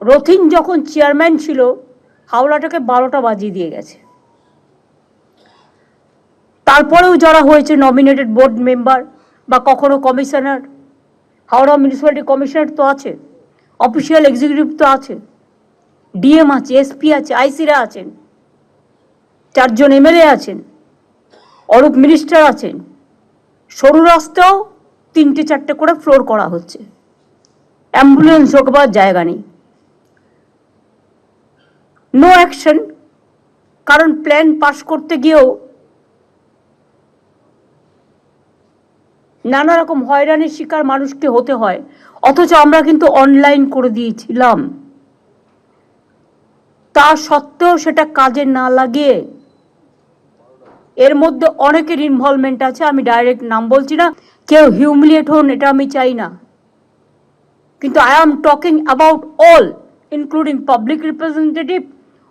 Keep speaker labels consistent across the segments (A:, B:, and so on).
A: রথিন যখন চেয়ারম্যান ছিল হাওড়াটাকে বারোটা বাজিয়ে দিয়ে গেছে। তারপরেও যারা হয়েছে নমিনেটেড বোর্ড মেম্বার বা কখনো কমিশনার হাওড়া মিউনিসিপ্যালিটি কমিশনার তো আছে অফিসিয়াল এক্সিকিউটিভ তো আছে ডিএম আছে এসপি আছে আইসিরা আছেন, চারজন এমএলএ আছেন, অরূপ মিনিস্টার আছেন, সরু রাস্তাও তিনটে চারটে করে ফ্লোর করা হচ্ছে। অ্যাম্বুলেন্স ঢোকবার জায়গা নেই। নো অ্যাকশন কারণ প্ল্যান পাস করতে গিয়েও নানা রকম হয়রানির শিকার মানুষকে হতে হয়। অথচ আমরা কিন্তু অনলাইন করে দিয়েছিলাম। তা সত্ত্বেও সেটা কাজে না লাগিয়ে এর মধ্যে অনেকের ইনভলভমেন্ট আছে, আমি ডাইরেক্ট নাম বলছি না। কেউ হিউমিলিয়েট হন, এটা আমি চাই না। কিন্তু I am talking about all including public representative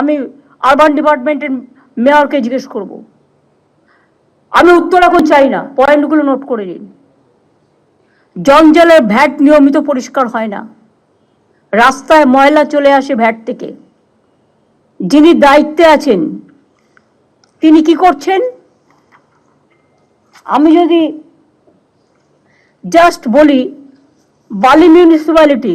A: আমি আরবান ডিপার্টমেন্টের মেয়রকে জিজ্ঞেস করব। আমি উত্তর এখন চাই না, পয়েন্টগুলো নোট করে নিন। জঞ্জালের ভ্যাট নিয়মিত পরিষ্কার হয় না। রাস্তায় ময়লা চলে আসে ভ্যাট থেকে। যিনি দায়িত্বে আছেন, তিনি কি করছেন? আমি যদি জাস্ট বলি, বালি মিউনিসিপ্যালিটি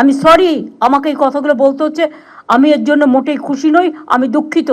A: আমি সরি আমাকে এই কথাগুলো বলতে হচ্ছে। আমি এর জন্য মোটেই খুশি নই, আমি দুঃখিত।